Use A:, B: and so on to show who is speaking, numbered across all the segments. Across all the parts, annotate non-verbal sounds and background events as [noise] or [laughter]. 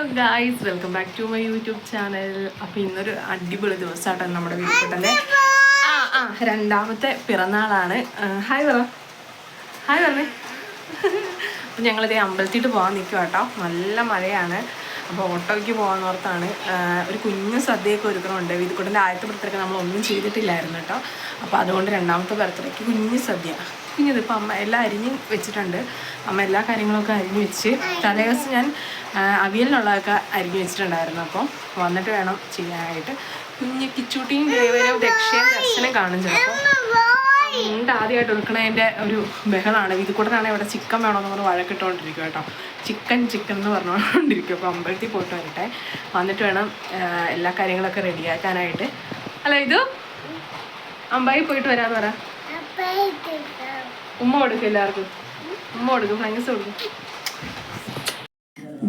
A: Hello guys welcome back to my YouTube channel അപ്പോൾ ഇന്നൊരു അടിപൊളി ദിവസമായിട്ടാണ് നമ്മുടെ വീട്ടിലെ ആ രണ്ടാമത്തെ പിറന്നാളാണ്. ഹായ് പറ ഹായ് പറഞ്ഞേ അപ്പം ഞങ്ങളിതേ അമ്പലത്തിട്ട് പോകാൻ നിൽക്കുക കേട്ടോ നല്ല മഴയാണ്. അപ്പോൾ ഓട്ടോയ്ക്ക് പോകാൻ ഓർത്താണ് ഒരു കുഞ്ഞു സദ്യയൊക്കെ ഒരുക്കണമുണ്ട് വിതുക്കുട്ടിന്റെ ആദ്യത്തെ ബർത്ത്ഡേക്ക് നമ്മൾ ഒന്നും ചെയ്തിട്ടില്ലായിരുന്നു കേട്ടോ. അപ്പോൾ അതുകൊണ്ട് രണ്ടാമത്തെ ബർത്ത്ഡേക്ക് കുഞ്ഞു സദ്യ. കുഞ്ഞത് ഇതിപ്പോൾ അമ്മ എല്ലാം അരിഞ്ഞ് വെച്ചിട്ടുണ്ട്. അമ്മ എല്ലാ കാര്യങ്ങളൊക്കെ അരിഞ്ഞ് വെച്ച് തലേ ദിവസം ഞാൻ അവിയലിനുള്ളതൊക്കെ അരിഞ്ഞ് വെച്ചിട്ടുണ്ടായിരുന്നു. അപ്പം വന്നിട്ട് വേണം ചെയ്യാനായിട്ട്. കുഞ്ഞ് കിച്ചൂട്ടിയും ദേവനും രക്ഷയും ദർശനം കാണും ചിലപ്പോൾ ഉണ്ട് ആദ്യമായിട്ട് എടുക്കണതിന്റെ ഒരു ബഹളമാണ് ഇത് കൂടെയാണ് ഇവിടെ ചിക്കൻ വേണമെന്ന് പറഞ്ഞ് വഴക്കിട്ടുകൊണ്ടിരിക്കും കേട്ടോ. ചിക്കൻ ചിക്കൻ എന്ന് പറഞ്ഞുകൊണ്ടിരിക്കും. അപ്പോൾ അമ്പലത്തിൽ പോയിട്ട് വരട്ടെ. വന്നിട്ട് വേണം എല്ലാ കാര്യങ്ങളൊക്കെ റെഡിയാക്കാനായിട്ട്. അല്ല ഇത്? അമ്പായി പോയിട്ട് വരാമെന്ന് പറ. ഉമ്മ കൊടുക്കും എല്ലാവർക്കും. ഉമ്മ കൊടുക്കും ഫ്ലൈങ്സ് കൊടുക്കും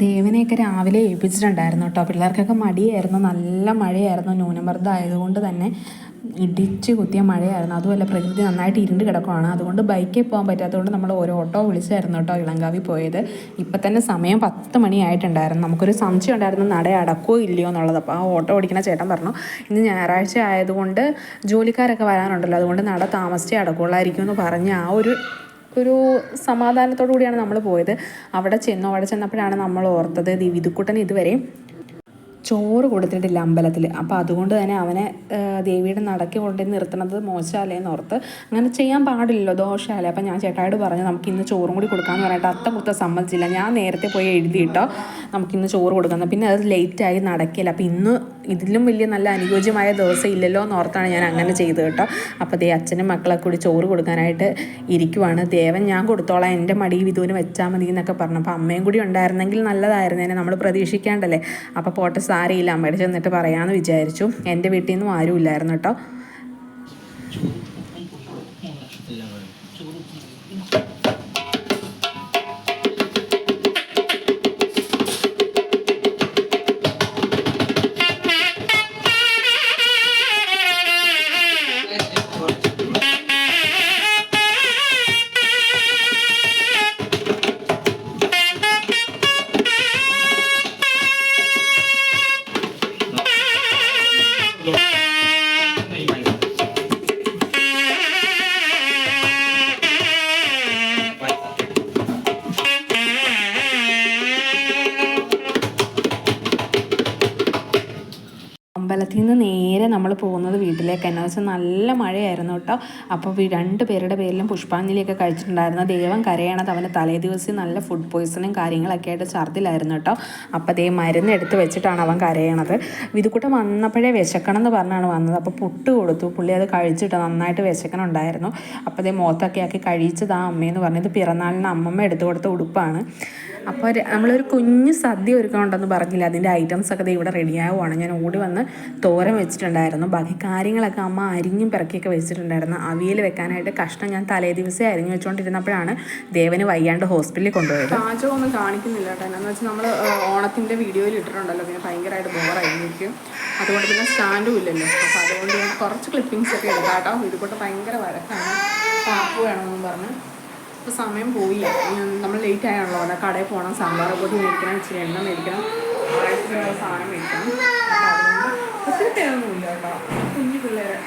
B: ദേവനെയൊക്കെ രാവിലെ ഏൽപ്പിച്ചിട്ടുണ്ടായിരുന്നു കേട്ടോ. പിള്ളേർക്കൊക്കെ മടിയായിരുന്നു നല്ല മഴയായിരുന്നു ന്യൂനമർദ്ദം ആയതുകൊണ്ട് തന്നെ. ഇടിച്ച് കുത്തിയ മഴയായിരുന്നു. അതുമല്ല പ്രകൃതി നന്നായിട്ട് ഇരുണ്ട് കിടക്കുവാണ്. അതുകൊണ്ട് ബൈക്കിൽ പോകാൻ പറ്റാത്തതുകൊണ്ട് നമ്മൾ ഒരു ഓട്ടോ വിളിച്ചായിരുന്നു കേട്ടോ ഇളങ്കാവി പോയത്. ഇപ്പം തന്നെ സമയം പത്ത് മണിയായിട്ടുണ്ടായിരുന്നു. നമുക്കൊരു സംശയം ഉണ്ടായിരുന്നു നട അടക്കോ ഇല്ലയോ എന്നുള്ളത്. അപ്പോൾ ആ ഓട്ടോ ഓടിക്കുന്ന ചേട്ടൻ പറഞ്ഞു ഇന്ന് ഞായറാഴ്ച ആയതുകൊണ്ട് ജോലിക്കാരൊക്കെ വരാനുണ്ടല്ലോ. അതുകൊണ്ട് നട താമസിച്ചേ അടക്കുള്ളായിരിക്കും എന്ന് പറഞ്ഞ് ആ ഒരു ഒരു സമാധാനത്തോടു കൂടിയാണ് നമ്മൾ പോയത്. അവിടെ ചെന്നു അവിടെ ചെന്നപ്പോഴാണ് നമ്മൾ ഓർത്തത് ദി വിധുക്കുട്ടൻ ഇതുവരെ ചോറ് കൊടുത്തിട്ടില്ല അമ്പലത്തിൽ അപ്പോൾ അതുകൊണ്ട് തന്നെ അവനെ ദേവിയുടെ നടക്കി കൊണ്ടുപോയി നിർത്തണത് മോശമല്ലേന്ന് ഓർത്ത് അങ്ങനെ ചെയ്യാൻ പാടില്ലല്ലോ ദോഷമല്ലേ? അപ്പം ഞാൻ ചേട്ടായോട് പറഞ്ഞു നമുക്ക് ഇന്ന് ചോറും കൂടി കൊടുക്കാമെന്ന് പറഞ്ഞിട്ട് അത്ത മുത്ത സമ്മതിച്ചില്ല. ഞാൻ നേരത്തെ പോയി എഴുതിയിട്ടോ നമുക്കിന്ന് ചോറ് കൊടുക്കുന്നത് പിന്നെ അത് ലേറ്റായി നടക്കില്ല. അപ്പം ഇന്ന് ഇതിലും വലിയ നല്ല അനുയോജ്യമായ ദിവസം ഇല്ലല്ലോ എന്ന് ഓർത്താണ് ഞാൻ അങ്ങനെ ചെയ്തത് കേട്ടോ. അപ്പോൾ ദേ അച്ഛനും മക്കളൊക്കെ കൂടി ചോറ് കൊടുക്കാനായിട്ട് ഇരിക്കുവാണ്. ദേവൻ ഞാൻ കൊടുത്തോളാം. എന്റെ മടി വിധുവിന് വെച്ചാൽ മതി എന്നൊക്കെ പറഞ്ഞു. അപ്പോൾ അമ്മയും കൂടി ഉണ്ടായിരുന്നെങ്കിൽ നല്ലതായിരുന്നേനെ. നമ്മൾ പ്രതീക്ഷിക്കാണ്ടല്ലേ. അപ്പോൾ പോട്ടെ സാരിയില്ല. അമ്മയുടെ ചെന്നിട്ട് പറയാമെന്ന് വിചാരിച്ചു. എന്റെ വീട്ടിൽ നിന്നും ആരും ഇല്ലായിരുന്നു കേട്ടോ. വീട്ടിലേക്ക് എന്നാ വെച്ചാൽ നല്ല മഴയായിരുന്നു കേട്ടോ. അപ്പോൾ രണ്ട് പേരുടെ പേരിലും പുഷ്പാഞ്ജലിയൊക്കെ കഴിച്ചിട്ടുണ്ടായിരുന്നു. ദൈവം കരയണത് അവന് തലേ ദിവസം നല്ല ഫുഡ് പോയ്സണും കാര്യങ്ങളൊക്കെ ആയിട്ട് ഛർദ്ദിലായിരുന്നു കേട്ടോ. അപ്പോൾ ദേ മരുന്ന് എടുത്ത് വെച്ചിട്ടാണ് അവൻ കരയണത്. വിതുക്കൂട്ടം വന്നപ്പോഴേ വിശക്കണം എന്ന് പറഞ്ഞാണ് വന്നത്. അപ്പോൾ പുട്ട് കൊടുത്തു. പുള്ളി അത് കഴിച്ചിട്ട് നന്നായിട്ട് വിശക്കണുണ്ടായിരുന്നു അപ്പോൾ ദേ മുഖത്തൊക്കെ ആക്കി കഴിച്ചത് ആ അമ്മയെന്ന് പറഞ്ഞത് പിറന്നാളിന് അമ്മമ്മ എടുത്തു കൊടുത്ത ഉടുപ്പാണ്. അപ്പോൾ നമ്മളൊരു കുഞ്ഞു സദ്യ ഒരുക്കണുണ്ടെന്ന് പറഞ്ഞില്ല? അതിന്റെ ഐറ്റംസ് ഒക്കെ ദേ ഇവിടെ റെഡിയാവുകയാണ് ഞാൻ ഓടി വന്ന് തോരൻ വെച്ചിട്ടുണ്ടായിരുന്നു. ബാക്കി കാര്യങ്ങളൊക്കെ അമ്മ അരിഞ്ഞും പിറക്കിയൊക്കെ വെച്ചിട്ടുണ്ടായിരുന്നു. അവിയൽ വെക്കാനായിട്ട് കഷ്ണം ഞാൻ തലേ ദിവസം അരിഞ്ഞു വെച്ചുകൊണ്ടിരുന്നപ്പോഴാണ് ദേവന് വയ്യാണ്ട് ഹോസ്പിറ്റലിൽ കൊണ്ടുപോയത്.
A: പാചകം ഒന്നും കാണിക്കുന്നില്ല കേട്ടോ. എന്നാന്ന് വെച്ചാൽ നമ്മൾ ഓണത്തിന്റെ വീഡിയോയിൽ ഇട്ടിട്ടുണ്ടല്ലോ. പിന്നെ ഭയങ്കരമായിട്ട് ബോറായിരിക്കും. അതുകൊണ്ട് പിന്നെ സ്റ്റാൻഡും ഇല്ലല്ലോ. അപ്പോൾ അതുകൊണ്ട് ഞാൻ കുറച്ച് ക്ലിപ്പിങ്സ് ഒക്കെ എടുക്കാം കേട്ടോ. ഇതുകൊണ്ട് ഭയങ്കര വഴക്കാണ്. പാപ്പ് വേണമെന്നും പറഞ്ഞ്. ഇപ്പോൾ സമയം പോയി. നമ്മൾ ലേറ്റ് ആയാണല്ലോ. അവിടെ കടയിൽ പോകണം സാമ്പാർ പൊടി മേടിക്കണം. ഇച്ചിരി എണ്ണ മേടിക്കണം. ആഴ്ചയുള്ള സാധനം മേടിക്കണം. ഒത്തിരി പേരൊന്നുമില്ല കേട്ടോ. കുഞ്ഞു പിള്ളേരെ.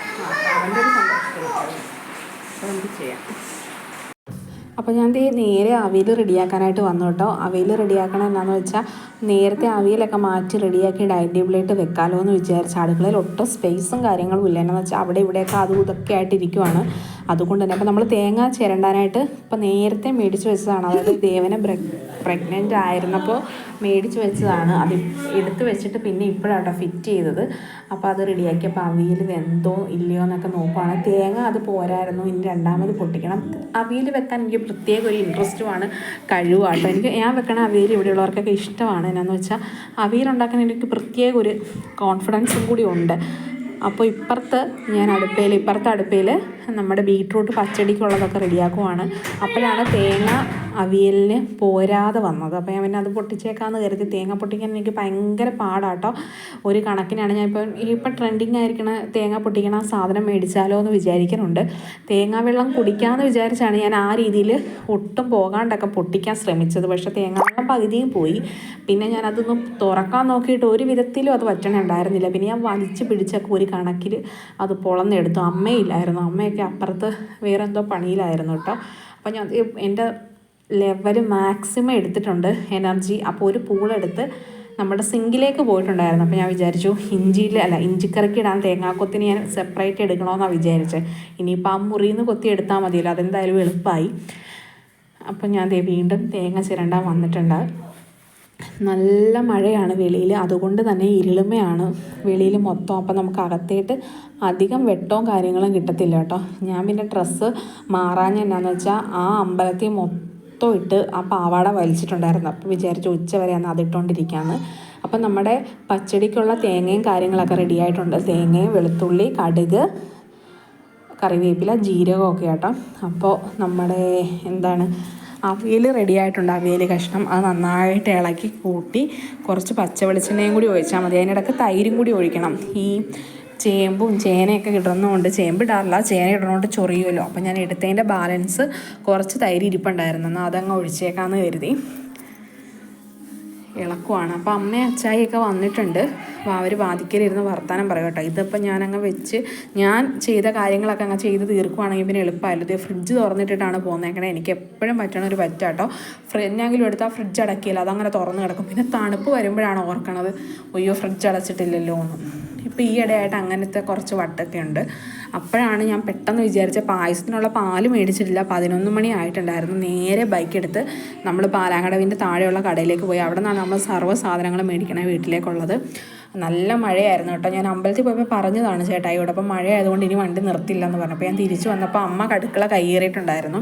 A: അവന്റെ ഒരു സന്തോഷത്തിൽ അപ്പോൾ നമുക്ക് ചെയ്യാം.
B: അപ്പോൾ ഞാൻ ദേ നേരെ അവിയൽ റെഡിയാക്കാനായിട്ട് വന്നു കേട്ടോ. അവിയൽ റെഡിയാക്കണം എന്നാന്ന് വെച്ചാൽ നേരത്തെ അവിയലൊക്കെ മാറ്റി റെഡിയാക്കി ഡൈനിങ് ടേബിളായിട്ട് വെക്കാമല്ലോ എന്ന് വിചാരിച്ചു അടുക്കളയിൽ ഒട്ടും സ്പേസും കാര്യങ്ങളും ഇല്ല. എന്നാന്ന് വെച്ചാൽ അവിടെ ഇവിടെയൊക്കെ അതും ഇതൊക്കെ ആയിട്ടിരിക്കുവാണ്. അതുകൊണ്ട് തന്നെ അപ്പോൾ നമ്മൾ തേങ്ങ ചിരണ്ടാനായിട്ട് ഇപ്പോൾ നേരത്തെ മേടിച്ച് വെച്ചതാണ്. അതായത് ദേവനെ പ്രഗ്നന്റ് ആയിരുന്നപ്പോൾ മേടിച്ച് വെച്ചതാണ്. അത് എടുത്ത് വെച്ചിട്ട് പിന്നെ ഇപ്പോഴാട്ടോ ഫിറ്റ് ചെയ്തത്. അപ്പോൾ അത് റെഡിയാക്കിയപ്പോൾ അവിയൽ വെന്തോ ഇല്ലയോ എന്നൊക്കെ നോക്കുവാണ്. തേങ്ങ അത് പോരായിരുന്നു. ഇനി രണ്ടാമത് പൊട്ടിക്കണം. അവിയൽ വെക്കാൻ എനിക്ക് പ്രത്യേക ഒരു ഇൻട്രസ്റ്റുമാണ് കഴിവാട്ടോ. എനിക്ക് ഞാൻ വെക്കണ അവിയൽ ഇവിടെയുള്ളവർക്കൊക്കെ ഇഷ്ടമാണ്. എന്നാന്ന് വെച്ചാൽ അവിയൽ ഉണ്ടാക്കാൻ എനിക്ക് പ്രത്യേക ഒരു കോൺഫിഡൻസും കൂടി ഉണ്ട്. അപ്പോൾ ഇപ്പുറത്ത് ഞാൻ അടുപ്പയിൽ ഇപ്പുറത്തെ അടുപ്പയിൽ നമ്മുടെ ബീട്രൂട്ട് പച്ചടിക്കുള്ളതൊക്കെ റെഡിയാക്കുവാണ്. അപ്പോഴാണ് തേങ്ങ അവിയലിന് പോരാതെ വന്നത്. അപ്പോൾ ഞാൻ പിന്നെ അത് പൊട്ടിച്ചേക്കാമെന്ന് കരുതി തേങ്ങ പൊട്ടിക്കാൻ എനിക്ക് ഭയങ്കര പാടാട്ടോ. ഒരു കണക്കിനാണ് ഞാൻ ഇപ്പം ഇപ്പം ട്രെൻഡിങ് ആയിരിക്കണ തേങ്ങ പൊട്ടിക്കണ സാധനം മേടിച്ചാലോ എന്ന് വിചാരിക്കുന്നുണ്ട്. തേങ്ങാ വെള്ളം കുടിക്കാമെന്ന് വിചാരിച്ചാണ് ഞാൻ ആ രീതിയിൽ ഒട്ടും പോകാണ്ടൊക്കെ പൊട്ടിക്കാൻ ശ്രമിച്ചത്. പക്ഷേ തേങ്ങ വെള്ളം പകുതിയും പോയി. പിന്നെ ഞാൻ അതൊന്ന് തുറക്കാൻ നോക്കിയിട്ട് ഒരു വിധത്തിലും അത് പറ്റണുണ്ടായിരുന്നില്ല പിന്നെ ഞാൻ വലിച്ചു പിടിച്ചൊക്കെ ഒരു കണക്കിൽ അത് പൊളന്നെടുത്തു. അമ്മയില്ലായിരുന്നു. അമ്മയൊക്കെ അപ്പുറത്ത് വേറെ എന്തോ പണിയിലായിരുന്നു കേട്ടോ. അപ്പം ഞാൻ എന്റെ ലെവൽ മാക്സിമം എടുത്തിട്ടുണ്ട് എനർജി അപ്പോൾ ഒരു പൂളെടുത്ത് നമ്മുടെ സിങ്കിലേക്ക് പോയിട്ടുണ്ടായിരുന്നു. അപ്പോൾ ഞാൻ വിചാരിച്ചു ഇഞ്ചിയിൽ അല്ല ഇഞ്ചിക്കറിക്ക് ഇടാൻ തേങ്ങാക്കൊത്തിന് ഞാൻ സെപ്പറേറ്റ് എടുക്കണമെന്നാണ് വിചാരിച്ചത് ഇനിയിപ്പോൾ ആ മുറിയിൽ നിന്ന് കൊത്തി എടുത്താൽ മതിയല്ലോ അതെന്തായാലും എളുപ്പമായി അപ്പോൾ ഞാൻ വീണ്ടും തേങ്ങ ചിരണ്ടാൻ വന്നിട്ടുണ്ട്. നല്ല മഴയാണ് വെളിയിൽ. അതുകൊണ്ട് തന്നെ ഇരുളുമയാണ് വെളിയിൽ മൊത്തം. അപ്പം നമുക്ക് അകത്തേട്ട് അധികം വെട്ടവും കാര്യങ്ങളും കിട്ടത്തില്ല കേട്ടോ. ഞാൻ പിന്നെ ഡ്രസ്സ് മാറാൻ എന്നാന്ന് വെച്ചാൽ ആ അമ്പലത്തിൽ മൊത്തം ഇട്ട് ആ പാവാട വലിച്ചിട്ടുണ്ടായിരുന്നു. അപ്പോൾ വിചാരിച്ചു ഉച്ച വരെ അന്ന് അതിട്ടുകൊണ്ടിരിക്കുകയാണ് അപ്പം നമ്മുടെ പച്ചടിക്കുള്ള തേങ്ങയും കാര്യങ്ങളൊക്കെ റെഡി ആയിട്ടുണ്ട്. തേങ്ങയും വെളുത്തുള്ളി കടുക് കറിവേപ്പില ജീരകമൊക്കെ കേട്ടോ അപ്പോൾ നമ്മുടെ എന്താണ് അവിയൽ റെഡി ആയിട്ടുണ്ട്. അവിയൽ കഷ്ണം. അത് നന്നായിട്ട് ഇളക്കി കൂട്ടി കുറച്ച് പച്ച വെളിച്ചെണ്ണയും കൂടി ഒഴിച്ചാൽ മതി. അതിനിടയ്ക്ക് തൈരും കൂടി ഒഴിക്കണം. ഈ ചേമ്പും ചേനയൊക്കെ കിടന്നുകൊണ്ട് ചേമ്പ് ഇടാറില്ല. ചേന ഇടുന്നതുകൊണ്ട് ചൊറിയുമല്ലോ. അപ്പം ഞാൻ എടുത്തതിന്റെ ബാലൻസ് കുറച്ച് തൈര് ഇരിപ്പുണ്ടായിരുന്നു. എന്നാൽ അതങ്ങ് ഒഴിച്ചേക്കാമെന്ന് കരുതി. ഇളക്കുവാണ്. അപ്പോൾ അമ്മയും അച്ചായിയൊക്കെ വന്നിട്ടുണ്ട്. അപ്പോൾ അവർ വാതിക്കലിരുന്ന് വർത്തമാനം പറയും കേട്ടോ. ഇതിപ്പോൾ ഞാനങ്ങ് വെച്ച് ഞാൻ ചെയ്ത കാര്യങ്ങളൊക്കെ അങ്ങ് ചെയ്ത് തീർക്കുവാണെങ്കിൽ പിന്നെ എളുപ്പമായല്ലോ ഇത് ഫ്രിഡ്ജ് തുറന്നിട്ടിട്ടാണ് പോകുന്നേക്കണേ എനിക്ക് എപ്പോഴും പറ്റണ ഒരു പറ്റാട്ടോ എന്നെങ്കിലും എടുത്താൽ ഫ്രിഡ്ജ് അടക്കിയില്ല അതങ്ങനെ തുറന്ന് കിടക്കും. പിന്നെ തണുപ്പ് വരുമ്പോഴാണ് ഓർക്കണത്. അയ്യോ ഫ്രിഡ്ജ് അടച്ചിട്ടില്ലല്ലോ എന്ന് ഇപ്പോൾ ഈ ഇടയായിട്ട് അങ്ങനത്തെ കുറച്ച് വട്ടൊക്കെ ഉണ്ട്. അപ്പോഴാണ് ഞാൻ പെട്ടെന്ന് വിചാരിച്ച പായസത്തിനുള്ള പാൽ മേടിച്ചിട്ടില്ല. പതിനൊന്ന് മണി ആയിട്ടുണ്ടായിരുന്നു. നേരെ ബൈക്ക് എടുത്ത് നമ്മൾ പാലാങ്കടവിന്റെ താഴെയുള്ള കടയിലേക്ക് പോയി. അവിടെ നിന്നാണ് നമ്മൾ സർവ സാധനങ്ങളും മേടിക്കണേ വീട്ടിലേക്കുള്ളത്. നല്ല മഴയായിരുന്നു കേട്ടോ. ഞാൻ അമ്പലത്തിൽ പോയപ്പോൾ പറഞ്ഞതാണ് ചേട്ടായിയോട് അപ്പം മഴ ആയതുകൊണ്ട് ഇനി വണ്ടി നിർത്തില്ല എന്ന് പറഞ്ഞപ്പോൾ ഞാൻ തിരിച്ചു വന്നപ്പോൾ അമ്മ കടുക്കള കയ്യേറിയിട്ടുണ്ടായിരുന്നു.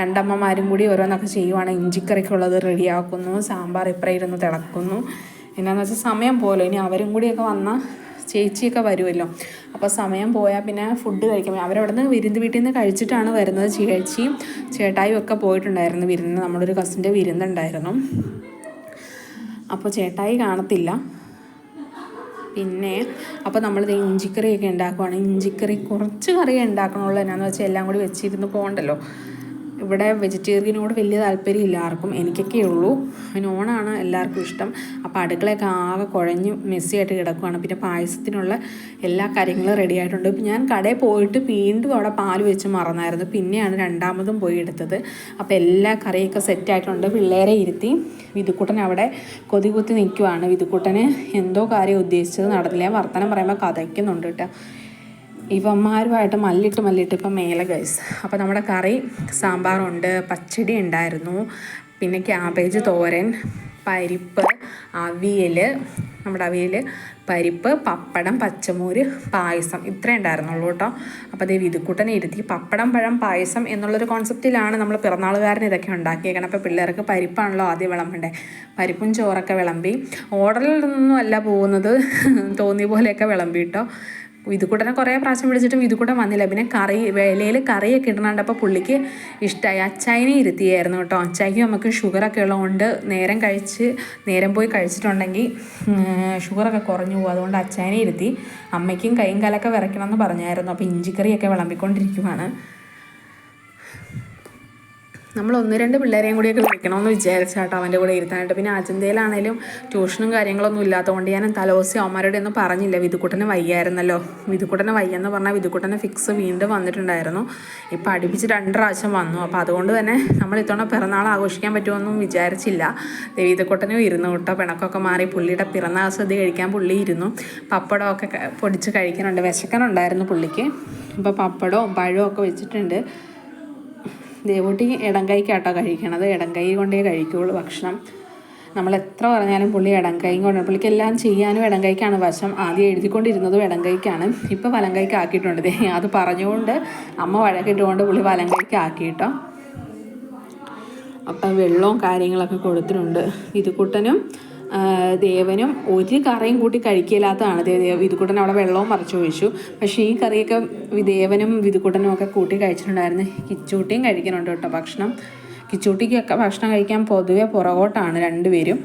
B: രണ്ടമ്മമാരും കൂടി ഓരോന്നൊക്കെ ചെയ്യുവാണ്. ഇഞ്ചിക്കറിക്കുള്ളത് റെഡിയാക്കുന്നു സാമ്പാർ ഇപ്പറ ഇരുന്ന് തിളക്കുന്നു. എന്നാന്ന് വെച്ചാൽ സമയം പോലും. ഇനി അവരും കൂടിയൊക്കെ വന്നാൽ ചേച്ചിയൊക്കെ വരുമല്ലോ. അപ്പോൾ സമയം പോയാൽ പിന്നെ ഫുഡ് കഴിക്കാൻ അവരവിടെ നിന്ന് വിരുന്ന് വീട്ടിൽ നിന്ന് കഴിച്ചിട്ടാണ് വരുന്നത് ചേച്ചിയും ചേട്ടായും ഒക്കെ പോയിട്ടുണ്ടായിരുന്നു വിരുന്ന്. നമ്മളൊരു കസിന്റെ വിരുന്നുണ്ടായിരുന്നു അപ്പോൾ ചേട്ടായി കാണത്തില്ല. പിന്നെ അപ്പോൾ നമ്മൾ ഇഞ്ചിക്കറിയൊക്കെ ഉണ്ടാക്കുവാണ്. ഇഞ്ചിക്കറി കുറച്ച് കറിയേ ഉണ്ടാക്കണുള്ളൂ എന്നാന്ന് വെച്ചാൽ എല്ലാം കൂടി വെച്ചിരുന്ന് പോകണ്ടല്ലോ. ഇവിടെ വെജിറ്റേറിയനോട് വലിയ താല്പര്യമില്ല ആർക്കും എനിക്കൊക്കെ ഉള്ളൂ. നോണാണ് എല്ലാവർക്കും ഇഷ്ടം. അപ്പോൾ അടുക്കളയൊക്കെ ആകെ കുഴഞ്ഞ് മെസ്സിയായിട്ട് കിടക്കുകയാണ് പിന്നെ പായസത്തിനുള്ള എല്ലാ കാര്യങ്ങളും റെഡി ആയിട്ടുണ്ട്. ഞാൻ കടയിൽ പോയിട്ട് വീണ്ടും അവിടെ പാൽ വെച്ച് മറന്നായിരുന്നു. പിന്നെയാണ് രണ്ടാമതും പോയി എടുത്തത്. അപ്പോൾ എല്ലാ കറിയൊക്കെ സെറ്റായിട്ടുണ്ട് പിള്ളേരെ ഇരുത്തി വിതുക്കുട്ടൻ അവിടെ കൊതി കുത്തി നിൽക്കുവാണ് വിതുക്കുട്ടന് എന്തോ കാര്യം ഉദ്ദേശിച്ചത് നടന്നില്ല. വർത്തനം പറയുമ്പോൾ കഥയ്ക്കുന്നുണ്ട് കേട്ടോ. ഇവന്മാരുമായിട്ട് മല്ലിട്ട് മല്ലിട്ട് ഇപ്പം മേലെ ഗൈസ് അപ്പോൾ നമ്മുടെ കറി സാമ്പാറുണ്ട് പച്ചടി ഉണ്ടായിരുന്നു പിന്നെ ക്യാബേജ് തോരൻ പരിപ്പ് അവിയൽ നമ്മുടെ അവിയൽ പരിപ്പ് പപ്പടം പച്ചമോര് പായസം. ഇത്രേ ഉണ്ടായിരുന്നുള്ളൂ കേട്ടോ. അപ്പോൾ അതേ വിതുക്കുട്ടനെ ഇരുത്തി പപ്പടം പഴം പായസം എന്നുള്ളൊരു കോൺസെപ്റ്റിലാണ് നമ്മൾ പിറന്നാളുകാരന് ഇതൊക്കെ ഉണ്ടാക്കിയേക്കണം. അപ്പോൾ പിള്ളേർക്ക് പരിപ്പാണല്ലോ ആദ്യം വിളമ്പണ്ടേ. പരിപ്പും ചോറൊക്കെ വിളമ്പി. ഓർഡറിൽ നിന്നൊന്നും അല്ല പോകുന്നത്. തോന്നിയ പോലെയൊക്കെ വിളമ്പി കേട്ടോ. വിതുക്കുട്ടനെ കുറേ പ്രാവശ്യം വിളിച്ചിട്ടും വിതുക്കുട്ടൻ വന്നില്ല. പിന്നെ കറി വേലയിൽ കറിയൊക്കെ ഇടണണ്ടപ്പോൾ പുള്ളിക്ക് ഇഷ്ടമായി അച്ചായനെ ഇരുത്തിയായിരുന്നു കേട്ടോ. അച്ചായിക്ക് നമുക്ക് ഷുഗറൊക്കെ ഉള്ളതുകൊണ്ട് നേരം കഴിച്ച് നേരം പോയി കഴിച്ചിട്ടുണ്ടെങ്കിൽ ഷുഗറൊക്കെ കുറഞ്ഞു പോകും. അതുകൊണ്ട് അച്ചായനെ ഇരുത്തി. അമ്മയ്ക്കും കൈയും കാലൊക്കെ വിറയ്ക്കണമെന്ന് പറഞ്ഞായിരുന്നു. അപ്പോൾ ഇഞ്ചിക്കറിയൊക്കെ വിളമ്പിക്കൊണ്ടിരിക്കുവാണ്. നമ്മൾ ഒന്ന് രണ്ട് പിള്ളേരെയും കൂടിയൊക്കെ വിളിക്കണമെന്ന് വിചാരിച്ചാട്ടോ അവന്റെ കൂടെ ഇരുത്താനായിട്ട്. പിന്നെ അജന്തയിലാണേലും ട്യൂഷനും കാര്യങ്ങളൊന്നും ഇല്ലാത്തതുകൊണ്ട് ഞാൻ തലോസി അവന്മാരുടെ ഒന്നും പറഞ്ഞില്ല. വിധുക്കുട്ടനെ വയ്യായിരുന്നല്ലോ. വിധുക്കുട്ടനെ വയ്യെന്ന് പറഞ്ഞാൽ വിധുക്കുട്ടനെ ഫിക്സ് വീണ്ടും വന്നിട്ടുണ്ടായിരുന്നു. ഇപ്പം അടുപ്പിച്ച് രണ്ട് പ്രാവശ്യം വന്നു. അപ്പോൾ അതുകൊണ്ട് തന്നെ നമ്മൾ ഇത്തവണ പിറന്നാൾ ആഘോഷിക്കാൻ പറ്റുമെന്നും വിചാരിച്ചില്ല. വിധുക്കുട്ടനും ഇരുന്നു കേട്ടോ. പിണക്കൊക്കെ മാറി പുള്ളിയുടെ പിറന്നാൾ സദ്യ കഴിക്കാൻ പുള്ളി ഇരുന്നു. പപ്പടമൊക്കെ പൊടിച്ച് കഴിക്കാനുണ്ട്. വിശക്കനുണ്ടായിരുന്നു പുള്ളിക്ക്. അപ്പോൾ പപ്പടവും പഴവും ഒക്കെ വെച്ചിട്ടുണ്ട്. ദേവൂട്ടി ഇടം കൈക്കാട്ടോ കഴിക്കണത്. ഇടം കൈ കൊണ്ടേ കഴിക്കുകയുള്ളൂ ഭക്ഷണം. നമ്മൾ എത്ര പറഞ്ഞാലും പുള്ളി ഇടം കൈ കൊണ്ട് പുള്ളിക്ക് എല്ലാം ചെയ്യാനും ഇടം കൈക്കാണ് വശം. ആദ്യം എഴുതിക്കൊണ്ടിരുന്നതും ഇടം കൈക്കാണ് ഇപ്പോൾ വലം കൈക്ക് ആക്കിയിട്ടുണ്ട് അത് പറഞ്ഞുകൊണ്ട് അമ്മ വഴക്കിട്ടുകൊണ്ട് പുള്ളി വലം കൈക്ക് ആക്കിയിട്ടോ. അപ്പം വെള്ളവും കാര്യങ്ങളൊക്കെ കൊടുത്തിട്ടുണ്ട്. ഇത് കുട്ടനും ദേവനും ഒരു കറിയും കൂട്ടി കഴിക്കില്ലാത്തതാണ് വിധുക്കുട്ടൻ അവിടെ വെള്ളവും മറച്ചു ഒഴിച്ചു. പക്ഷേ ഈ കറിയൊക്കെ ദേവനും വിധുക്കുട്ടനും ഒക്കെ കൂട്ടി കഴിച്ചിട്ടുണ്ടായിരുന്നു. കിച്ചൂട്ടിയും കഴിക്കുന്നുണ്ട് കേട്ടോ ഭക്ഷണം. കിച്ചൂട്ടിക്കൊക്കെ ഭക്ഷണം കഴിക്കാൻ പൊതുവെ പുറകോട്ടാണ് രണ്ടുപേരും.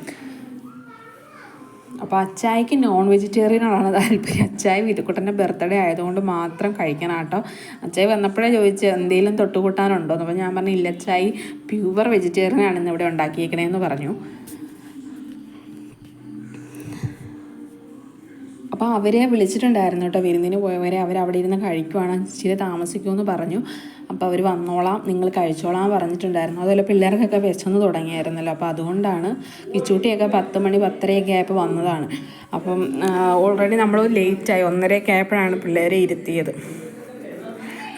B: അപ്പോൾ അച്ചായിക്ക് നോൺ വെജിറ്റേറിയനോടാണ് താല്പര്യം. അച്ചായി വിധുക്കുട്ടന്റെ ബർത്ത്ഡേ ആയതുകൊണ്ട് മാത്രം കഴിക്കണം കേട്ടോ. അച്ചായി വന്നപ്പോഴേ ചോദിച്ചു എന്തെങ്കിലും തൊട്ടുകൂട്ടാനുണ്ടോ? എന്ന് അപ്പോൾ ഞാൻ പറഞ്ഞു ഇല്ല അച്ചായി പ്യുവർ വെജിറ്റേറിയനാണ് ഇന്ന് ഇവിടെ ഉണ്ടാക്കിയേക്കണേന്ന് പറഞ്ഞു. അപ്പോൾ അവരെ വിളിച്ചിട്ടുണ്ടായിരുന്നു കേട്ടോ വിരുന്നിന് പോയവരെ. അവർ അവിടെ ഇരുന്ന് കഴിക്കുവാണ് ഇച്ചിരി താമസിക്കുമെന്ന് പറഞ്ഞു. അപ്പോൾ അവർ വന്നോളാം നിങ്ങൾ കഴിച്ചോളാം പറഞ്ഞിട്ടുണ്ടായിരുന്നു. അതുപോലെ പിള്ളേർക്കൊക്കെ വെച്ചെന്ന് തുടങ്ങിയായിരുന്നല്ലോ അപ്പോൾ അതുകൊണ്ടാണ് കിച്ചൂട്ടിയൊക്കെ പത്ത് മണി പത്തരയൊക്കെ ആയപ്പോൾ വന്നതാണ്. അപ്പം ഓൾറെഡി നമ്മൾ ലേറ്റായി ഒന്നരയൊക്കെ ആയപ്പോഴാണ് പിള്ളേരെ ഇരുത്തിയത്.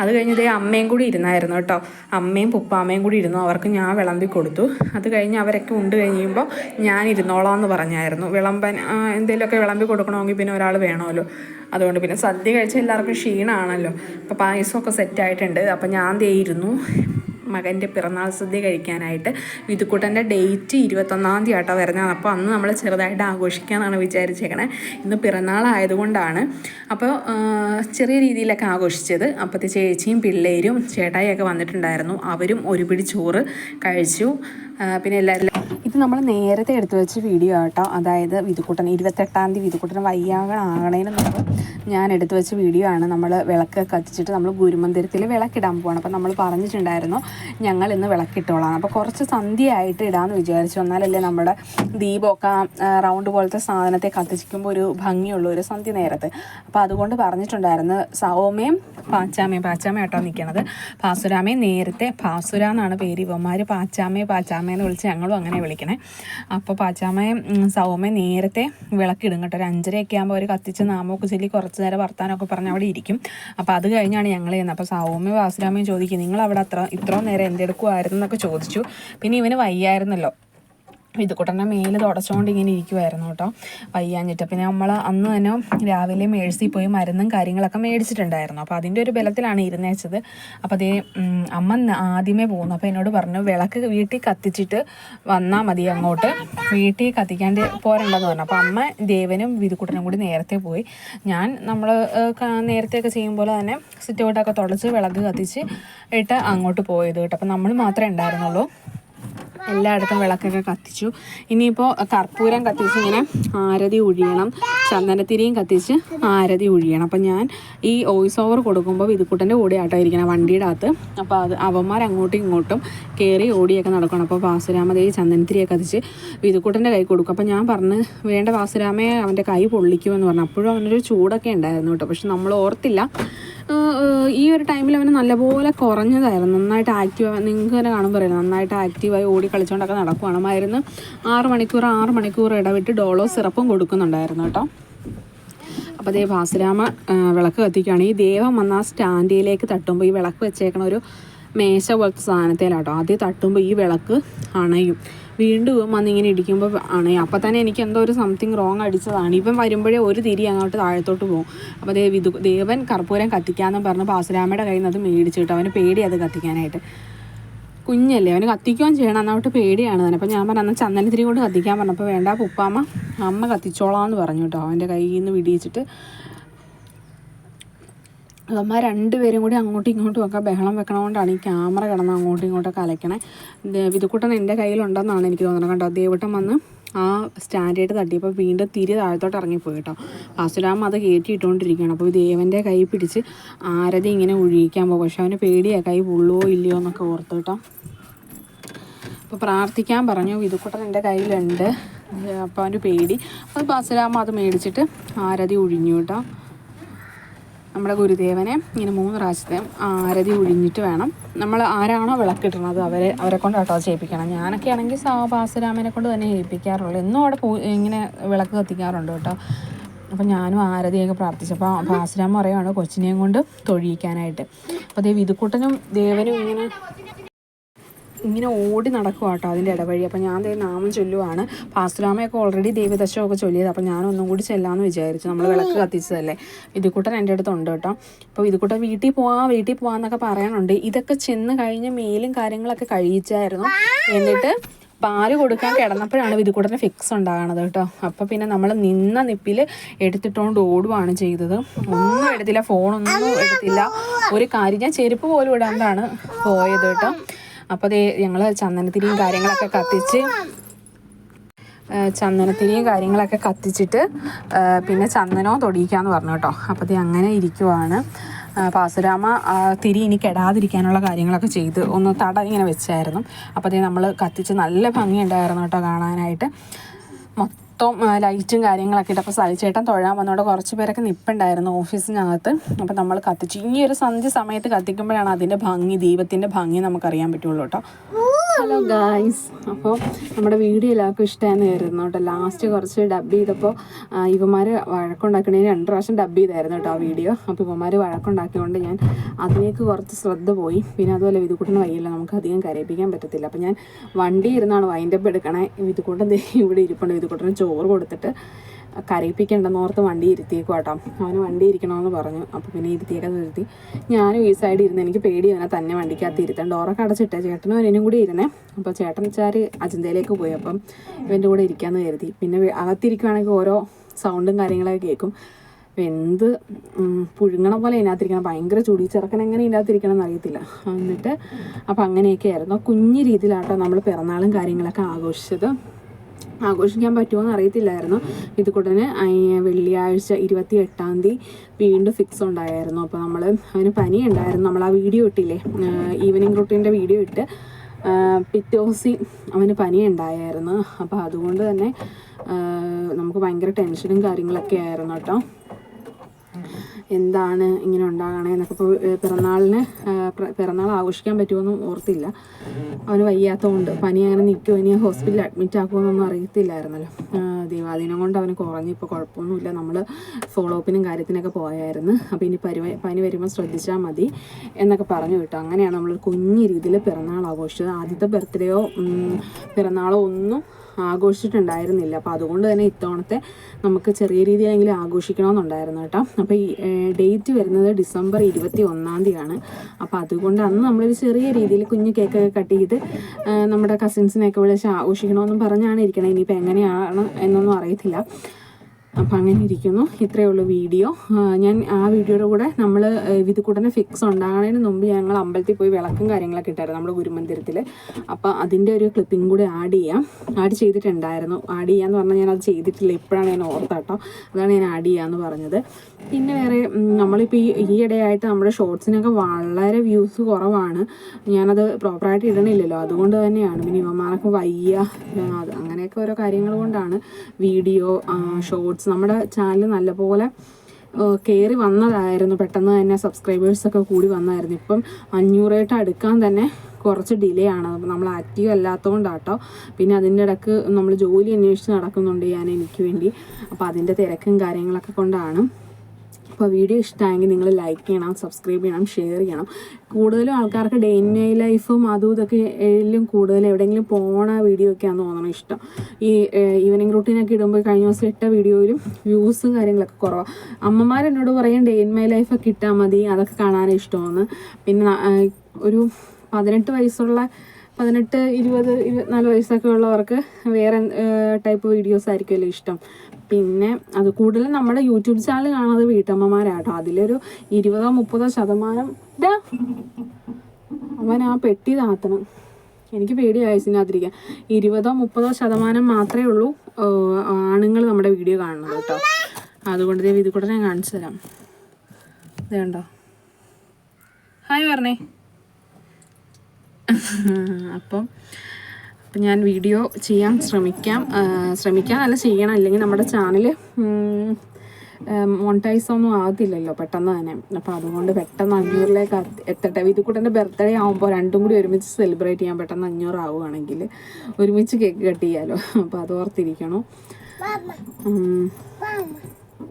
B: അത് കഴിഞ്ഞ് ഇതേ അമ്മയും കൂടി ഇരുന്നായിരുന്നു കേട്ടോ. അമ്മയും പുപ്പാമ്മയും കൂടി ഇരുന്നു. അവർക്ക് ഞാൻ വിളമ്പി കൊടുത്തു. അത് കഴിഞ്ഞ് അവരൊക്കെ ഉണ്ട് കഴിയുമ്പോൾ ഞാൻ ഇരുന്നോളാം എന്ന് പറഞ്ഞായിരുന്നു. വിളമ്പാൻ എന്തെങ്കിലുമൊക്കെ വിളമ്പി കൊടുക്കണമെങ്കിൽ പിന്നെ ഒരാൾ വേണമല്ലോ. അതുകൊണ്ട് പിന്നെ സദ്യ കഴിച്ച എല്ലാവർക്കും ക്ഷീണമാണല്ലോ അപ്പോൾ പായസമൊക്കെ സെറ്റായിട്ടുണ്ട് അപ്പോൾ ഞാൻ ദേ ഇരുന്നു. മകന്റെ പിറന്നാൾ സദ്യ കഴിക്കാനായിട്ട് വിതുക്കുട്ടന്റെ ഡേറ്റ് ഇരുപത്തൊന്നാം തീയതി ആട്ടോ വരുന്നതാണ് അപ്പോൾ അന്ന് നമ്മൾ ചെറുതായിട്ട് ആഘോഷിക്കാമെന്നാണ് വിചാരിച്ചേക്കണേ. ഇന്ന് പിറന്നാളായതുകൊണ്ടാണ്. അപ്പോൾ ചെറിയ രീതിയിലൊക്കെ ആഘോഷിച്ചത്. അപ്പോഴത്തെ ചേച്ചിയും പിള്ളേരും ചേട്ടായിയൊക്കെ വന്നിട്ടുണ്ടായിരുന്നു. അവരും ഒരു പിടി ചോറ് കഴിച്ചു. പിന്നെ എല്ലാവരും ഇത് നമ്മൾ നേരത്തെ എടുത്തു വെച്ച വീഡിയോ ആട്ടോ. അതായത് വിതുക്കുട്ടൻ ഇരുപത്തെട്ടാം തീയതി വിതുക്കുട്ടൻ വയ്യാകണാകണേന് ഞാൻ എടുത്തു വെച്ച വീഡിയോ ആണ്. നമ്മൾ വിളക്ക് കത്തിച്ചിട്ട് നമ്മൾ ഗുരുമന്ദിരത്തിൽ വിളക്കിടാൻ പോകണം അപ്പോൾ നമ്മൾ പറഞ്ഞിട്ടുണ്ടായിരുന്നു ഞങ്ങൾ ഇന്ന് വിളക്കിട്ടോളാം. അപ്പോൾ കുറച്ച് സന്ധ്യയായിട്ട് ഇടാമെന്ന് വിചാരിച്ചു. എന്നാലല്ലേ നമ്മുടെ ദീപമൊക്കെ റൗണ്ട് പോലത്തെ സാധനത്തെ കത്തിച്ചിരിക്കുമ്പോൾ ഒരു ഭംഗിയുള്ള ഒരു സന്ധ്യ നേരത്ത്. അപ്പോൾ അതുകൊണ്ട് പറഞ്ഞിട്ടുണ്ടായിരുന്നു സൗമ്യം പാച്ചാമയും പാച്ചാമ ആട്ടോ നിൽക്കണത് പാസുരാമയും നേരത്തെ പാസുര എന്നാണ് പേര് ഇവന്മാർ പാച്ചാമയെ പാച്ചാമയെന്ന് വിളിച്ച് ഞങ്ങളും അങ്ങനെ വിളിക്കണേ. അപ്പോൾ പാച്ചാമയും ഉം, നേരത്തെ വിളക്കിടും കേട്ടോ. ഒരു അഞ്ചരയൊക്കെ ആകുമ്പോൾ അവർ കത്തിച്ച് നാമൊക്കെ ചൊല്ലി കുറച്ച് നേരം വർത്താനമൊക്കെ പറഞ്ഞ് അവിടെ ഇരിക്കും. അപ്പോൾ അത് കഴിഞ്ഞാണ് ഞങ്ങൾ ചെയ്യുന്നത് അപ്പോൾ സൗമ്യ പാസുരാമയും ചോദിക്കും നിങ്ങൾ അവിടെ അത്ര ഇത്രയും നേരം എന്തെടുക്കുമായിരുന്നു എന്നൊക്കെ ചോദിച്ചു. പിന്നെ ഇവന് വയ്യായിരുന്നല്ലോ. വിതുക്കുട്ടന്റെ മേൽ തുടച്ചുകൊണ്ട് ഇങ്ങനെ ഇരിക്കുമായിരുന്നു കേട്ടോ. വയ്യാഞ്ഞിട്ട്. പിന്നെ നമ്മൾ അന്ന് തന്നെ രാവിലെ മേഴ്സി പോയി മരുന്നും കാര്യങ്ങളൊക്കെ മേടിച്ചിട്ടുണ്ടായിരുന്നു. അപ്പോൾ അതിന്റെ ഒരു ബലത്തിലാണ് ഇരുന്നേച്ചത്. അപ്പോൾ അതേ അമ്മ ആദ്യമേ പോകുന്നു അപ്പോൾ എന്നോട് പറഞ്ഞു വിളക്ക് വീട്ടിൽ കത്തിച്ചിട്ട് വന്നാൽ മതി അങ്ങോട്ട്. വീട്ടിൽ കത്തിക്കാണ്ട് പോരണ്ടെന്ന് പറഞ്ഞു. അപ്പോൾ അമ്മ ദേവനും വിതുക്കുട്ടനും കൂടി നേരത്തെ പോയി. ഞാൻ നമ്മൾ നേരത്തെയൊക്കെ ചെയ്യും പോലെ തന്നെ സിറ്റ് ഔട്ടൊക്കെ തുടച്ച് വിളക്ക് കത്തിച്ച് ഇട്ട് അങ്ങോട്ട് പോയത് കേട്ടോ. അപ്പോൾ നമ്മൾ മാത്രമേ ഉണ്ടായിരുന്നുള്ളൂ. എല്ലായിടത്തും വിളക്കൊക്കെ കത്തിച്ചു. ഇനിയിപ്പോൾ കർപ്പൂരം കത്തിച്ച് ഇങ്ങനെ ആരതി ഒഴിയണം ചന്ദനത്തിരിയും കത്തിച്ച് ആരതി ഒഴിയണം അപ്പം ഞാൻ ഈ വോയിസ് ഓവർ കൊടുക്കുമ്പോൾ വിതുക്കുട്ടന്റെ കൂടെ ആട്ടോ ഇരിക്കണം വണ്ടിയുടെ അകത്ത്. അപ്പോൾ അത് അവന്മാർ അങ്ങോട്ടും ഇങ്ങോട്ടും കയറി ഓടിയൊക്കെ നടക്കണം. അപ്പോൾ വാസുരാമതേ ചന്ദനത്തിരിയൊക്കെ കത്തിച്ച് വിതുക്കുട്ടന്റെ കൈ കൊടുക്കും. അപ്പോൾ ഞാൻ പറഞ്ഞ് വേണ്ട വാസുരാമയെ അവന്റെ കൈ പൊള്ളിക്കുമെന്ന് പറഞ്ഞു. അപ്പോഴും അവനൊരു ചൂടൊക്കെ ഉണ്ടായിരുന്നു കേട്ടോ. പക്ഷെ നമ്മൾ ഓർത്തില്ല. ഈ ഒരു ടൈമിൽ അവന് നല്ലപോലെ കുറഞ്ഞതായിരുന്നു. നന്നായിട്ട് ആക്റ്റീവ് നിങ്ങൾക്ക് തന്നെ കാണുമ്പോൾ അറിയാം നന്നായിട്ട് ആക്റ്റീവായി ഓടി കളിച്ചുകൊണ്ടൊക്കെ നടക്കുവാണ്. മരുന്ന് ആറ് മണിക്കൂർ ആറ് മണിക്കൂർ ഇടവിട്ട് ഡോളോ സിറപ്പും കൊടുക്കുന്നുണ്ടായിരുന്നു കേട്ടോ. അപ്പോൾ ദേ ഭാസുരാമ വിളക്ക് കത്തിക്കുകയാണ്. ഈ ദേവം വന്ന ആ സ്റ്റാൻഡിലേക്ക് തട്ടുമ്പോൾ ഈ വിളക്ക് വെച്ചേക്കണ ഒരു മേശ പോലത്തെ സാധനത്തിലാട്ടോ. ആദ്യം തട്ടുമ്പോൾ ഈ വിളക്ക് അണയും. വീണ്ടും വന്നിങ്ങനെ ഇടിക്കുമ്പോൾ ആണ്. അപ്പം തന്നെ എനിക്ക് എന്തോ ഒരു സംതിങ് റോങ് അടിച്ചതാണ്. ഇപ്പം വരുമ്പോഴേ ഒരു തിരി അങ്ങോട്ട് താഴത്തോട്ട് പോകും അപ്പോൾ ദേ വിതു ദേവൻ കർപ്പൂരം കത്തിക്കാമെന്ന് പറഞ്ഞ് പാസുരാമയുടെ കയ്യിൽ നിന്ന് അത് മേടിച്ചിട്ട് അവന് പേടി അത് കത്തിക്കാനായിട്ട്. കുഞ്ഞല്ലേ അവന് കത്തിക്കുകയും ചെയ്യണം. എന്നോട്ട് പേടിയാണ് തന്നെ. അപ്പം ഞാൻ പറഞ്ഞു അന്ന് ചന്ദനത്തിരി കൊണ്ട് കത്തിക്കാൻ പറഞ്ഞപ്പോൾ വേണ്ട പുപ്പാമ്മ അമ്മ കത്തിച്ചോളാം എന്ന് പറഞ്ഞു കേട്ടോ. അവന്റെ കയ്യിൽ നിന്ന് വിടിയിച്ചിട്ട് അമ്മ രണ്ടുപേരും കൂടി അങ്ങോട്ടും ഇങ്ങോട്ടും ഒക്കെ ബഹളം വെക്കണതുകൊണ്ടാണ് ഈ ക്യാമറ കിടന്ന് അങ്ങോട്ടും ഇങ്ങോട്ടൊക്കെ അലക്കണേ. വിതുക്കുട്ടൻ എന്റെ കയ്യിലുണ്ടെന്നാണ് എനിക്ക് തോന്നുന്നത് കേട്ടോ ദേവട്ടം വന്ന് ആ സ്റ്റാൻഡേർഡ് തട്ടിയപ്പോൾ വീണ്ടും തിരി താഴത്തോട്ട് ഇറങ്ങിപ്പോയി കേട്ടോ. വാസുരാമ അത് കയറ്റിയിട്ടുകൊണ്ടിരിക്കുകയാണ് അപ്പോൾ ദേവന്റെ കൈ പിടിച്ച് ആരതി ഇങ്ങനെ ഒഴിയിക്കാൻ പോകും. പക്ഷെ അവന് പേടിയാണ് കൈ ഉള്ളോ ഇല്ലയോ എന്നൊക്കെ ഓർത്ത് കേട്ടോ. അപ്പോൾ പ്രാർത്ഥിക്കാൻ പറഞ്ഞു വിതുക്കുട്ടൻ എന്റെ കയ്യിലുണ്ട്. അപ്പോൾ അവന്റെ പേടി. അപ്പോൾ ബാസുരാമ അത് മേടിച്ചിട്ട് ആരതി ഒഴിഞ്ഞു കേട്ടോ. നമ്മുടെ ഗുരുദേവനെ ഇങ്ങനെ മൂന്ന് പ്രാവശ്യത്തെ ആരതി ഒഴിഞ്ഞിട്ട് വേണം. നമ്മൾ ആരാണോ വിളക്കിട്ടുന്നത് അവരെ അവരെ കൊണ്ട് കേട്ടോ ചെയ്യിപ്പിക്കണം. ഞാനൊക്കെ ആണെങ്കിൽ പാസുരാമനെ കൊണ്ട് തന്നെ ചെയ്യിപ്പിക്കാറുള്ളൂ എന്നും അവിടെ പോ ഇങ്ങനെ വിളക്ക് കത്തിക്കാറുണ്ട് കേട്ടോ. അപ്പം ഞാനും ആരതിയൊക്കെ പ്രാർത്ഥിച്ചു. അപ്പോൾ പാസുരാമ പറയുകയാണ് കൊച്ചിനെയും കൊണ്ട് തൊഴിയിക്കാനായിട്ട്. അപ്പോൾ അതേ വിതുക്കുട്ടനും ദേവനും ഇങ്ങനെ ഇങ്ങനെ ഓടി നടക്കുക കേട്ടോ അതിന്റെ ഇടവഴി. അപ്പോൾ ഞാൻ ദൈവം നാമം ചൊല്ലുവാണ്. പാസ്തുരാമയൊക്കെ ഓൾറെഡി ദൈവദശമൊക്കെ ചൊല്ലിയത്. അപ്പോൾ ഞാൻ ഒന്നും കൂടി ചെല്ലാമെന്ന് വിചാരിച്ചു. നമ്മൾ വിളക്ക് കത്തിച്ചതല്ലേ. വിതുക്കുട്ടൻ എന്റെ അടുത്തുണ്ട് കേട്ടോ. അപ്പോൾ വിതുക്കുട്ടൻ വീട്ടിൽ പോവാം വീട്ടിൽ പോവാന്നൊക്കെ പറയാനുണ്ട്. ഇതൊക്കെ ചെന്ന് കഴിഞ്ഞ് മേലും കാര്യങ്ങളൊക്കെ കഴിയിച്ചായിരുന്നു. എന്നിട്ട് പാൽ കൊടുക്കാൻ കിടന്നപ്പോഴാണ് വിധുക്കൂട്ടന് ഫിക്സ് ഉണ്ടാകണത് കേട്ടോ. അപ്പോൾ പിന്നെ നമ്മൾ നിന്ന നിപ്പിൽ എടുത്തിട്ടുകൊണ്ട് ഓടുവാണ് ചെയ്തത്. ഒന്നും എടുത്തില്ല ഫോണൊന്നും എടുത്തില്ല. ഒരു കാര്യം ഞാൻ ചെരുപ്പ് പോലും ഇടാണ്ടാണ് പോയത് കേട്ടോ. അപ്പോൾ അതേ ഞങ്ങൾ ചന്ദനത്തിരിയും കാര്യങ്ങളൊക്കെ കത്തിച്ച് ചന്ദനത്തിരിയും കാര്യങ്ങളൊക്കെ കത്തിച്ചിട്ട് പിന്നെ ചന്ദനവും തൊടിയിക്കാന്ന് പറഞ്ഞു കേട്ടോ. അപ്പോൾ അത് അങ്ങനെ ഇരിക്കുവാണ്. പാസുരാമ തിരി ഇനി കെടാതിരിക്കാനുള്ള കാര്യങ്ങളൊക്കെ ചെയ്ത് ഒന്ന് തട ഇങ്ങനെ വെച്ചായിരുന്നു. അപ്പോൾ അതേ നമ്മൾ കത്തിച്ച് നല്ല ഭംഗിയുണ്ടായിരുന്നു കേട്ടോ കാണാനായിട്ട്. മൊത്തം ലൈറ്റും കാര്യങ്ങളൊക്കെ ഇട്ട്. അപ്പോൾ സലിച്ചേട്ടൻ തൊഴാൻ വന്നോടെ കുറച്ച് പേരൊക്കെ നിൽപ്പുണ്ടായിരുന്നു ഓഫീസിനകത്ത്. അപ്പോൾ നമ്മൾ കത്തിച്ചു. ഈ ഒരു സന്ധ്യ സമയത്ത് കത്തിക്കുമ്പോഴാണ് അതിന്റെ ഭംഗി ദീപത്തിന്റെ ഭംഗി നമുക്കറിയാൻ പറ്റുള്ളൂ കേട്ടോ. ഹലോ ഗായ്സ് അപ്പോൾ നമ്മുടെ വീഡിയോ എല്ലാവർക്കും ഇഷ്ടമായിരുന്നു ആയിരുന്നു കേട്ടോ. ലാസ്റ്റ് കുറച്ച് ഡബ് ചെയ്തപ്പോൾ ഇവമാർ വഴക്കുണ്ടാക്കണേന് രണ്ട് പ്രാവശ്യം ഡബ് ചെയ്തായിരുന്നു കേട്ടോ ആ വീഡിയോ. അപ്പോൾ ഇവന്മാർ വഴക്കുണ്ടാക്കിയതുകൊണ്ട് ഞാൻ അതിലേക്ക് കുറച്ച് ശ്രദ്ധ പോയി. പിന്നെ അതുപോലെ വിതുകൂട്ടിന് വയ്യല്ല നമുക്ക് അധികം കരയിപ്പിക്കാൻ പറ്റത്തില്ല. അപ്പോൾ ഞാൻ വണ്ടി ഇരുന്നാണ് വൈൻഡപ്പ് എടുക്കണേ. വിധുക്കുട്ടൻ ദേ ഇവിടെ ഇരിപ്പുണ്ട്. വിധുക്കുട്ടന് ചോറ് കൊടുത്തിട്ട് കരയിപ്പിക്കേണ്ടെന്ന് ഓർത്ത് വണ്ടി ഇരുത്തിയേക്കും കേട്ടോ അവന് വണ്ടി ഇരിക്കണമെന്ന് പറഞ്ഞു. അപ്പോൾ പിന്നെ ഇരുത്തിയേക്കാൻ നിർത്തി. ഞാനും ഈ സൈഡ് ഇരുന്ന് എനിക്ക് പേടി അവനെ തന്നെ വണ്ടിക്കകത്ത് ഇരുത്താൻ ഡോറൊക്കെ അടച്ചിട്ടേ ചേട്ടനും അവനും കൂടി ഇരുന്നേ. അപ്പോൾ ചേട്ടൻ വെച്ചാൽ അജന്തയിലേക്ക് പോയി. അപ്പം ഇവന്റെ കൂടെ ഇരിക്കാമെന്ന് കരുതി. പിന്നെ അകത്തിരിക്കുവാണെങ്കിൽ ഓരോ സൗണ്ടും കാര്യങ്ങളൊക്കെ കേൾക്കും. എന്ത് ഉം, പുഴുങ്ങണ പോലെ ഇതിനകത്തിരിക്കണം. ഭയങ്കര ചൂടി ചെറുക്കൻ എങ്ങനെ ഇതിനകത്തിരിക്കണം എന്ന് അറിയത്തില്ല എന്നിട്ട് അപ്പം അങ്ങനെയൊക്കെ ആയിരുന്നു കുഞ്ഞു രീതിയിലാട്ടോ നമ്മൾ പിറന്നാളും കാര്യങ്ങളൊക്കെ ആഘോഷിച്ചത്. ആഘോഷിക്കാൻ പറ്റുമോ എന്ന് അറിയത്തില്ലായിരുന്നു ഇതുകൂടന് വെള്ളിയാഴ്ച ഇരുപത്തി എട്ടാം തീയതി വീണ്ടും ഫിക്സ് ഉണ്ടായിരുന്നു. അപ്പോൾ നമ്മൾ അവന് പനി ഉണ്ടായിരുന്നു നമ്മൾ ആ വീഡിയോ ഇട്ടില്ലേ ഈവനിങ് റൂട്ടീന്റെ വീഡിയോ ഇട്ട് പിറ്റോസി അവന് പനി ഉണ്ടായിരുന്നു അപ്പോൾ അതുകൊണ്ട് തന്നെ നമുക്ക് ഭയങ്കര ടെൻഷനും കാര്യങ്ങളൊക്കെ ആയിരുന്നു കേട്ടോ. എന്താണ് ഇങ്ങനെ ഉണ്ടാകണേ എന്നൊക്കെ ഇപ്പോൾ പിറന്നാളിന് പിറന്നാൾ ആഘോഷിക്കാൻ പറ്റുമെന്നും ഓർത്തില്ല. അവന് വയ്യാത്തതുകൊണ്ട് പനി അങ്ങനെ നിൽക്കുമോ ഇനി ഹോസ്പിറ്റലിൽ അഡ്മിറ്റ് ആക്കുമെന്നൊന്നും അറിയത്തില്ലായിരുന്നല്ലോ. ദീപാദിനം കൊണ്ട് അവന് കുറഞ്ഞ്. ഇപ്പോൾ കുഴപ്പമൊന്നുമില്ല. നമ്മൾ ഫോളോ അപ്പിനും കാര്യത്തിനൊക്കെ പോയായിരുന്നു. അപ്പോൾ ഇനി പരി പനി വരുമ്പോൾ ശ്രദ്ധിച്ചാൽ മതി എന്നൊക്കെ പറഞ്ഞു വിട്ടു. അങ്ങനെയാണ് നമ്മൾ കുഞ്ഞു രീതിയിൽ പിറന്നാൾ ആഘോഷിച്ചത്. ആദ്യത്തെ ബർത്ത്ഡേയോ പിറന്നാളോ ഒന്നും ആഘോഷിച്ചിട്ടുണ്ടായിരുന്നില്ല. അപ്പോൾ അതുകൊണ്ട് തന്നെ ഇത്തവണത്തെ നമുക്ക് ചെറിയ രീതിയിലെങ്കിലും ആഘോഷിക്കണമെന്നുണ്ടായിരുന്നു കേട്ടോ. അപ്പോൾ ഈ ഡേറ്റ് വരുന്നത് ഡിസംബർ ഇരുപത്തി ഒന്നാം തീയതിയാണ്. അപ്പോൾ അതുകൊണ്ട് അന്ന് നമ്മളൊരു ചെറിയ രീതിയിൽ കുഞ്ഞു കേക്കൊക്കെ കട്ട് ചെയ്ത് നമ്മുടെ കസിൻസിനെയൊക്കെ വിളിച്ച് ആഘോഷിക്കണമെന്നും പറഞ്ഞാണ് ഇരിക്കണത് ഇനിയിപ്പോൾ എങ്ങനെയാണ് എന്നൊന്നും അറിയത്തില്ല. അപ്പം അങ്ങനെ ഇരിക്കുന്നു. ഇത്രയേ ഉള്ളൂ വീഡിയോ. ഞാൻ ആ വീഡിയോയുടെ കൂടെ നമ്മൾ വിധുക്കൂട്ടനെ ഫിക്സ് ഉണ്ടാകുന്നതിന് മുമ്പ് ഞങ്ങൾ അമ്പലത്തിൽ പോയി വിളക്കും കാര്യങ്ങളൊക്കെ ഇട്ടായിരുന്നു നമ്മുടെ ഗുരുമന്ദിരത്തിൽ അപ്പോൾ അതിന്റെ ഒരു ക്ലിപ്പിംഗ് കൂടെ ആഡ് ചെയ്യാം. ആഡ് ചെയ്തിട്ടുണ്ടായിരുന്നു. ആഡ് ചെയ്യാന്ന് പറഞ്ഞാൽ ഞാൻ അത് ചെയ്തിട്ടില്ല. ഇപ്പോഴാണ് ഞാൻ ഓർത്താട്ടോ അതാണ് ഞാൻ ആഡ് ചെയ്യാമെന്ന് പറഞ്ഞത്. പിന്നെ വേറെ നമ്മളിപ്പോൾ ഈ ഈയിടെയായിട്ട് നമ്മുടെ ഷോർട്സിനൊക്കെ വളരെ വ്യൂസ് കുറവാണ്. ഞാനത് പ്രോപ്പറായിട്ട് ഇടണില്ലല്ലോ. അതുകൊണ്ട് തന്നെയാണ്. പിന്നെ ഇവന്മാരൊക്കെ വയ്യ. അങ്ങനെയൊക്കെ ഓരോ കാര്യങ്ങൾ കൊണ്ടാണ് വീഡിയോ ഷോർട്സ് നമ്മുടെ ചാനൽ നല്ലപോലെ കയറി വന്നതായിരുന്നു. പെട്ടെന്ന് തന്നെ സബ്സ്ക്രൈബേഴ്സൊക്കെ കൂടി വന്നായിരുന്നു. ഇപ്പം അഞ്ഞൂറായിട്ട് അടുക്കാൻ തന്നെ കുറച്ച് ഡിലേ ആണ്. നമ്മൾ ആക്റ്റീവ് അല്ലാത്തതുകൊണ്ടാട്ടോ പിന്നെ അതിന്റെ ഇടയ്ക്ക് നമ്മൾ ജോലി അന്വേഷിച്ച് നടക്കുന്നുണ്ട് ഞാൻ എനിക്ക് വേണ്ടി. അപ്പോൾ അതിന്റെ തിരക്കും കാര്യങ്ങളൊക്കെ കൊണ്ടാണ് അപ്പോൾ വീഡിയോ ഇഷ്ടമായെങ്കിൽ നിങ്ങൾ ലൈക്ക് ചെയ്യണം സബ്സ്ക്രൈബ് ചെയ്യണം ഷെയർ ചെയ്യണം. കൂടുതലും ആൾക്കാർക്ക് ഡേ ഇൻ മൈ ലൈഫും അതും ഇതൊക്കെ എല്ലാം കൂടുതൽ എവിടെയെങ്കിലും പോണ വീഡിയോ ഒക്കെ ഒക്കെയാണെന്ന് തോന്നണം ഇഷ്ടം. ഈ ഈവനിങ് റൂട്ടീനൊക്കെ ഇടുമ്പോൾ കഴിഞ്ഞ ദിവസം ഇട്ട വീഡിയോയിലും വ്യൂസും കാര്യങ്ങളൊക്കെ കുറവാണ് അമ്മമാർ എന്നോട് പറയും ഡേ ഇൻ മൈ ലൈഫൊക്കെ ഇട്ടാൽ മതി അതൊക്കെ കാണാൻ ഇഷ്ടമാണ് പിന്നെ ഒരു പതിനെട്ട് വയസ്സുള്ള പതിനെട്ട് ഇരുപത് ഇരുപത്തിനാല് വയസ്സൊക്കെ ഉള്ളവർക്ക് വേറെ ടൈപ്പ് വീഡിയോസ് ആയിരിക്കുമല്ലോ ഇഷ്ടം. പിന്നെ അത് കൂടുതലും നമ്മുടെ യൂട്യൂബ് ചാനൽ കാണുന്നത് വീട്ടമ്മമാരാട്ടോ. അതിലൊരു ഇരുപതോ മുപ്പതോ ശതമാനം അവൻ ആ പെട്ടി താത്തണം. എനിക്ക് പേടിയായി ഇതിനകത്തിരിക്കാൻ. ഇരുപതോ മുപ്പതോ ശതമാനം മാത്രമേ ഉള്ളൂ ആണുങ്ങൾ നമ്മുടെ വീഡിയോ കാണുന്നത് കേട്ടോ. അതുകൊണ്ട് ദേ ഇത് കൂടെ ഞാൻ കാണിച്ചു തരാം. ഇത് കണ്ടോ? ഹായ് പറഞ്ഞേ [laughs] അപ്പം അപ്പം ഞാൻ വീഡിയോ ചെയ്യാൻ ശ്രമിക്കാം ശ്രമിക്കാം അല്ല ചെയ്യണം. അല്ലെങ്കിൽ നമ്മുടെ ചാനൽ മോണിറ്റൈസ് ഒന്നും ആകത്തില്ലല്ലോ പെട്ടെന്ന് തന്നെ. അപ്പോൾ അതുകൊണ്ട് പെട്ടെന്ന് അഞ്ഞൂറിലേക്ക് എത്തട്ടെ. വിധുക്കുട്ടന്റെ ബർത്ത്ഡേ ആകുമ്പോൾ രണ്ടും കൂടി ഒരുമിച്ച് സെലിബ്രേറ്റ് ചെയ്യാൻ പെട്ടെന്ന് അഞ്ഞൂറ് ആവുകയാണെങ്കിൽ ഒരുമിച്ച് കേക്ക് കട്ട് ചെയ്യാമല്ലോ അപ്പോൾ അത് ഓർത്തിരിക്കണം?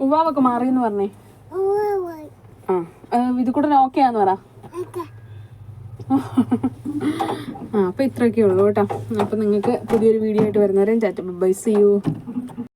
B: ഉവാവൊക്കെ മാറി എന്ന് പറഞ്ഞേ. ആ വിധുക്കുട്ടൻ ഓക്കെ ആന്ന് പറ. [laughs] ആ അപ്പോൾ ഇത്രയൊക്കെ ഉള്ളൂ കേട്ടോ. അപ്പോൾ നിങ്ങൾക്ക് പുതിയൊരു വീഡിയോ ആയിട്ട് വരുന്നവരെ ചാറ്റ് ബൈ സി യു